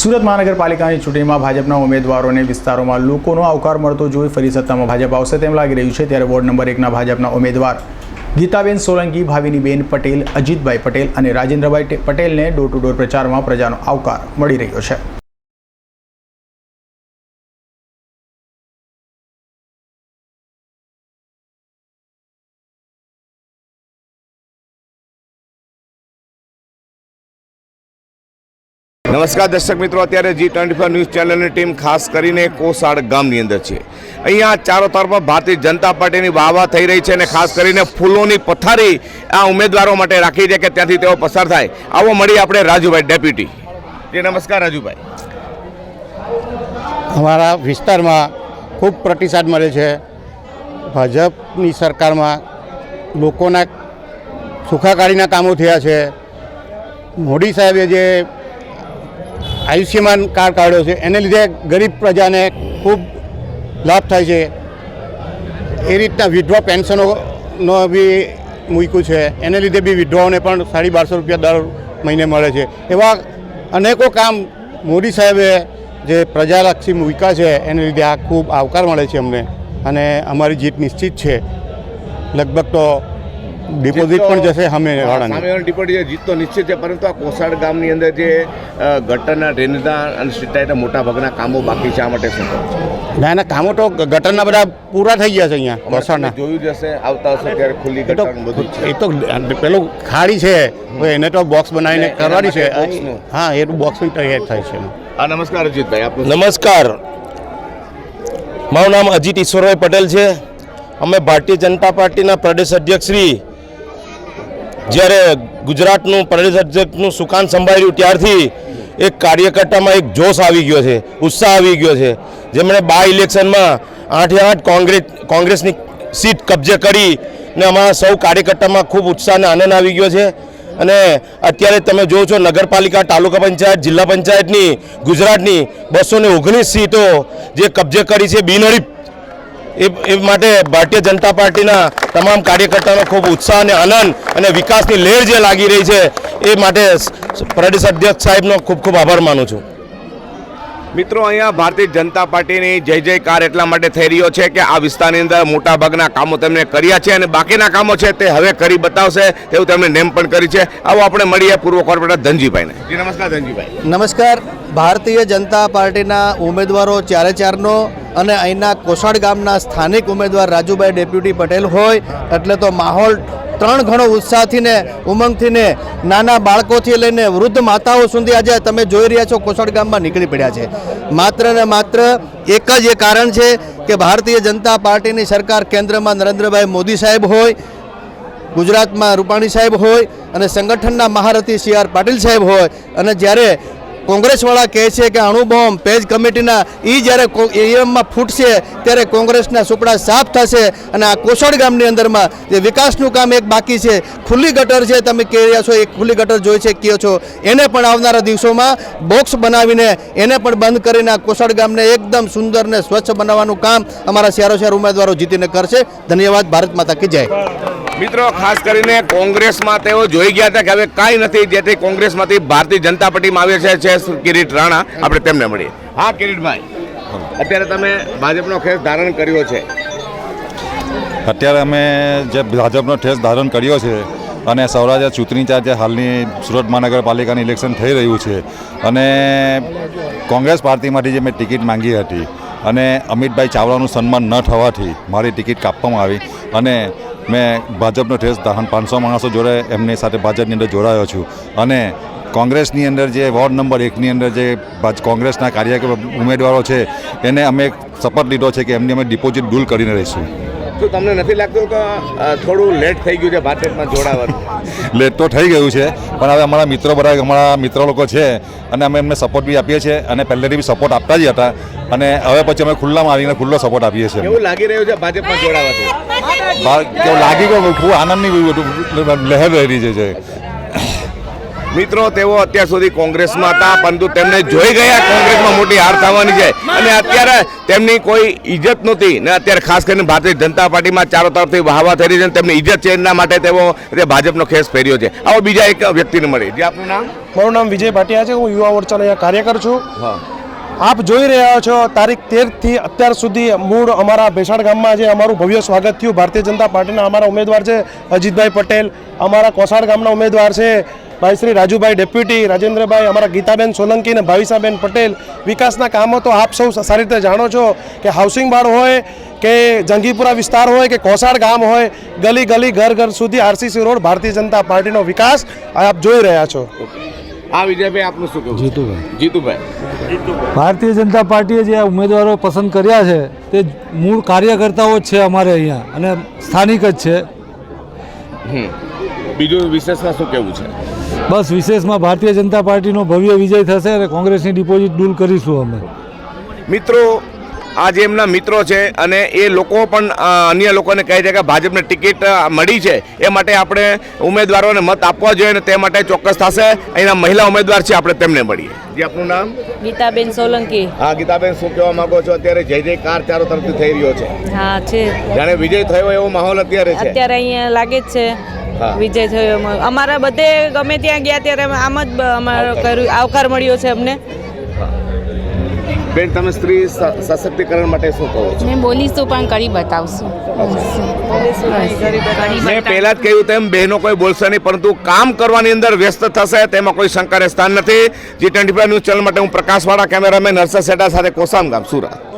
સુરત મહાનગરપાલિકાની ચૂંટણીમાં ભાજપના ઉમેદવારોને વિસ્તારોમાં લોકોનો આવકાર મળતો જોઈ ફરી સત્તામાં ભાજપ આવશે તેમ લાગી રહ્યું છે, ત્યારે વોર્ડ નંબર એકના ભાજપના ઉમેદવાર ગીતાબેન સોલંકી, ભાવિનીબેન પટેલ, અજીતભાઈ પટેલ અને રાજેન્દ્રભાઈ પટેલને ડોર ટુ ડોર પ્રચારમાં પ્રજાનો આવકાર મળી રહ્યો છે. નમસ્કાર દર્શક મિત્રો, અત્યારે જી ટ્વેન્ટી ફોર ન્યૂઝ ચેનલની ટીમ ખાસ કરીને કોસાડ ગામની અંદર છે. અહીંયા ચારો તરફ ભારતીય જનતા પાર્ટીની વાહવા થઈ રહી છે અને ખાસ કરીને ફૂલોની પથારી આ ઉમેદવારો માટે રાખી છે કે ત્યાંથી તેઓ પસાર થાય. આવો મળી આપણે રાજુભાઈ ડેપ્યુટી. જી, નમસ્કાર રાજુભાઈ. અમારા વિસ્તારમાં ખૂબ પ્રતિસાદ મળે છે. ભાજપની સરકારમાં લોકોના સુખાકારીના કામો થયા છે. મોદી સાહેબે જે આયુષ્યમાન કાર્ડ કાઢ્યો છે. એને લીધે ગરીબ પ્રજાને ખૂબ લાભ થાય છે. એ રીતના વિધવા પેન્શનોનો બી મૂક્યું છે. એને લીધે બી વિધવાઓને પણ સાડી બારસો રૂપિયા દર મહિને મળે છે. એવા અનેકો કામ મોદી સાહેબે જે પ્રજાલક્ષી મૂક્યા છે, એને લીધે આ ખૂબ આવકાર મળે છે અમને. અને અમારી જીત નિશ્ચિત છે. લગભગ તો ડિપોઝિટ પણ જશે અમે વાળાને. ડિપોઝિટ છે જીત તો નિશ્ચિત છે પરંતુ આ કોસાડ ગામની અંદર જે ગટરના ડ્રેનેજના અને સ્ટ્રીટ મોટા ભાગના કામો બાકી છે આ માટે શું ના ના એના કામો તો ગટરના બધા પૂરા થઈ ગયા છે અહીંયા કોસાડના. જોયું જશે આવતા હશે ત્યારે ખુલ્લી ગટર બધું એ તો પેલું ખાડી છે એને તો બોક્સ બનાવીને કરવાની છે. હા એ બોક્સની તૈયાર થાય છે. હા નમસ્કાર અજીતભાઈ આપનું નમસ્કાર. મારું નામ અજીત ઈશ્વરભાઈ પટેલ છે. અમે ભારતીય જનતા પાર્ટીના પ્રદેશ અધ્યક્ષ શ્રી જ્યારે ગુજરાતનું અધ્યક્ષનું સુકાન સંભાળ્યું ત્યારથી એક કાર્યકર્તામાં એક જોશ આવી ગયો છે, ઉત્સાહ આવી ગયો છે. જેમણે બા ઇલેક્શનમાં આઠે આઠ કોંગ્રેસ, કોંગ્રેસની સીટ કબજે કરી ને અમારા સૌ કાર્યકર્તામાં ખૂબ ઉત્સાહ અને આનંદ આવી ગયો છે. અને અત્યારે તમે જોવો છો નગરપાલિકા, તાલુકા પંચાયત, જિલ્લા પંચાયતની ગુજરાતની બસો ઓગણીસ સીટો જે કબજે કરી છે બિનહરીફ. એ માટે ભારતીય જનતા પાર્ટીના તમામ કાર્યકર્તાઓનો ખૂબ ઉત્સાહ અને આનંદ અને વિકાસની લહેર જે લાગી રહી છે, એ માટે પ્રદેશ અધ્યક્ષ સાહેબનો ખૂબ ખૂબ આભાર માનું છું. મિત્રો, અહીંયા ભારતીય જનતા પાર્ટીની જય જયકાર એટલા માટે થઈ રહ્યો છે કે આ વિસ્તારની અંદર મોટાભાગના કામો તેમણે કર્યા છે અને બાકીના કામો છે તે હવે કરી બતાવશે તેવું તેમણે નેમ પણ કરી છે. આવો આપણે મળીએ પૂર્વ કોર્પોરેટર ધનજીભાઈને. જી, નમસ્કાર ધનજીભાઈ. નમસ્કાર. ભારતીય જનતા પાર્ટીના ઉમેદવારો ચારે ચારનો અને અહીંના કોસાડ ગામના સ્થાનિક ઉમેદવાર રાજુભાઈ ડેપ્યુટી પટેલ હોય, એટલે તો માહોલ ત્રણ ઘણો ઉત્સાહથી ને ઉમંગથી ને નાના બાળકોથી લઈને વૃદ્ધ માતાઓ સુધી આજે તમે જોઈ રહ્યા છો કોસાડ ગામમાં નીકળી પડ્યા છે. માત્ર ને માત્ર એક જ એ કારણ છે કે ભારતીય જનતા પાર્ટીની સરકાર કેન્દ્રમાં નરેન્દ્રભાઈ મોદી સાહેબ હોય, ગુજરાતમાં રૂપાણી સાહેબ હોય અને સંગઠનના મહારથી સી આર પાટીલ સાહેબ હોય. અને જ્યારે કોંગ્રેસવાળા કહે છે કે અણુબોમ્બ પેજ કમિટીના એ જ્યારે ઈએમમાં ફૂટશે, ત્યારે કોંગ્રેસના સુપડા સાફ થશે અને આ કોસળ ગામની અંદરમાં જે વિકાસનું કામ એક બાકી છે, ખુલ્લી ગટર છે તમે કહી રહ્યા છો, એ ખુલ્લી ગટર જોઈ છે કહો છો, એને પણ આવનારા દિવસોમાં બોક્સ બનાવીને એને પણ બંધ કરીને આ કોસળ ગામને એકદમ સુંદર ને સ્વચ્છ બનાવવાનું કામ અમારા શહેરો શહેર ઉમેદવારો જીતીને કરશે. ધન્યવાદ, ભારત માતા કી જય. મિત્રો, ખાસ કરીને કોંગ્રેસમાં તેઓ જોઈ ગયા હતા કે હવે કાંઈ નથી, જેથી કોંગ્રેસમાંથી ભારતીય જનતા પાર્ટીમાં આવે છે કિરીટ રાણા. આપણે તેમને મળીએ. હા કિરીટભાઈ અત્યારે તમે ભાજપનો ખેસ ધારણ કર્યો છે. અત્યારે અમે જે ભાજપનો ઠેસ ધારણ કર્યો છે અને સૌરાષ્ટ્ર ચૂંટણી ચાર જે હાલની સુરત મહાનગરપાલિકાની ઇલેક્શન થઈ રહ્યું છે અને કોંગ્રેસ પાર્ટીમાંથી જે મેં ટિકિટ માંગી હતી અને અમિતભાઈ ચાવડાનું સન્માન ન થવાથી મારી ટિકિટ કાપવામાં આવી અને મેં ભાજપનો ઠેસ પાંચસો માણસો જોડે એમની સાથે ભાજપની અંદર જોડાયો છું. અને કોંગ્રેસની અંદર જે વોર્ડ નંબર એકની અંદર જે કોંગ્રેસના કાર્ય ઉમેદવારો છે, એને અમે શપથ લીધો છે કે એમની અમે ડિપોઝિટ દૂર કરીને રહીશું. શું તમને નથી લાગતું કે થોડું લેટ થઈ ગયું છે ભાજપમાં જોડાવાનું? લેટ તો થઈ ગયું છે પણ હવે અમારા મિત્રો બધા અમારા મિત્ર લોકો છે અને અમે એમને સપોર્ટ બી આપીએ છીએ અને પહેલેથી બી સપોર્ટ આપતા જ હતા. અને હવે પછી અમે ખુલ્લામાં આવીને ખુલ્લો સપોર્ટ આપીએ છીએ એવું લાગી રહ્યું છે ભાજપમાં જોડાવાથી? લાગી ગયું? ખૂબ આનંદની લહેર રહી છે. મિત્રો તેઓ અત્યાર સુધી કોંગ્રેસમાં હતા પરંતુ તેમને જોઈ ગયા કોંગ્રેસમાં મોટી હાર થવાની છે. અને અત્યારે તેમની કોઈ ઇજ્જત નહોતી. ને અત્યારે ખાસ કરીને ભારતીય જનતા પાર્ટીમાં ચારો તરફથી વાહવા થઈ રહી છે અને તેમની ઇજ્જત છે એના માટે તેઓ તે ભાજપનો ખેસ ફેર્યો છે. આવો બીજા એક વ્યક્તિને મળી જે આપનું નામ? મારું નામ વિજય ભાટિયા છે. હું યુવા મોરચાનો અહીંયા કાર્યકર છું. આપ જોઈ રહ્યા છો તારીખ તેરથી અત્યાર સુધી મૂળ અમારા ભેસાણ ગામમાં જે અમારું ભવ્ય સ્વાગત થયું. ભારતીય જનતા પાર્ટીના અમારા ઉમેદવાર છે અજીતભાઈ પટેલ અમારા કોસાડ ગામના ઉમેદવાર છે ભાઈ શ્રી રાજુભાઈ ડેપ્યુટી રાજેન્દ્રભાઈ અમારા ગીતાબેન સોલંકી અને ભાવિસાબેન પટેલ વિકાસના કામો તો આપ સૌ સારી રીતે જાણો છો કે હાઉસિંગ બાળ હોય કે જંગીપુરા વિસ્તાર હોય કે કોસાડ ગામ હોય ગલી ગલી ઘર ઘર સુધી આરસીસી રોડ ભારતીય જનતા પાર્ટીનો વિકાસ આપ જોઈ રહ્યા છો. આ વિજયભાઈ આપનું શું કહેવું જીતુભાઈ. જીતુભાઈ. ભારતીય જનતા પાર્ટીએ જે ઉમેદવારો પસંદ કર્યા છે તે મૂળ કાર્યકર્તાઓ જ છે અમારે અહીંયા અને સ્થાનિક જ છે. બીજું વિશેષમાં શું કહેવું છે? બસ વિશેષમાં ભારતીય જનતા પાર્ટીનો ભવ્ય વિજય થશે અને કોંગ્રેસની ડિપોઝિટ દૂર કરીશું અમે. મિત્રો આ જે એમના મિત્રો છે અને એ લોકો પણ અન્ય લોકોને કહે છે કે ભાજપને ટિકિટ મળી છે એ માટે આપણે ઉમેદવારોને મત આપવા જોઈએ અને તે માટે ચોક્કસ થશે. અહીંના મહિલા ઉમેદવાર છે આપણે તેમને મળીએ. જે આપનું નામ? ગીતાબેન સોલંકી. હા ગીતાબેન શું કહેવા માંગો છો? અત્યારે જય જયકાર ચારો તરફથી થઈ રહ્યો છે. હા છે. જાણે વિજય થયો એવો માહોલ અત્યારે છે. અત્યારે અહીંયા લાગે જ છે. વિજય થયો અમારા બધે ગમે ત્યાં ગયા ત્યારે આમ જ અમારો કર્યું આવકાર મળ્યો છે અમને. બેન તમે સ્ત્રી સશક્તિકરણ માટે શું કહો છો? મેં બોલીશું પણ કરી બતાવશું. મેં પહેલા જ કહ્યું તેમ બહેનો કોઈ બોલશે નહીં પરંતુ કામ કરવાની અંદર વ્યસ્ત થશે તેમાં કોઈ શંકાને સ્થાન નથી. G twenty five news channel માટે હું પ્રકાશવાળા કેમેરામેન હર્ષદ સેટા સાથે કોસામ ગામ સુરત.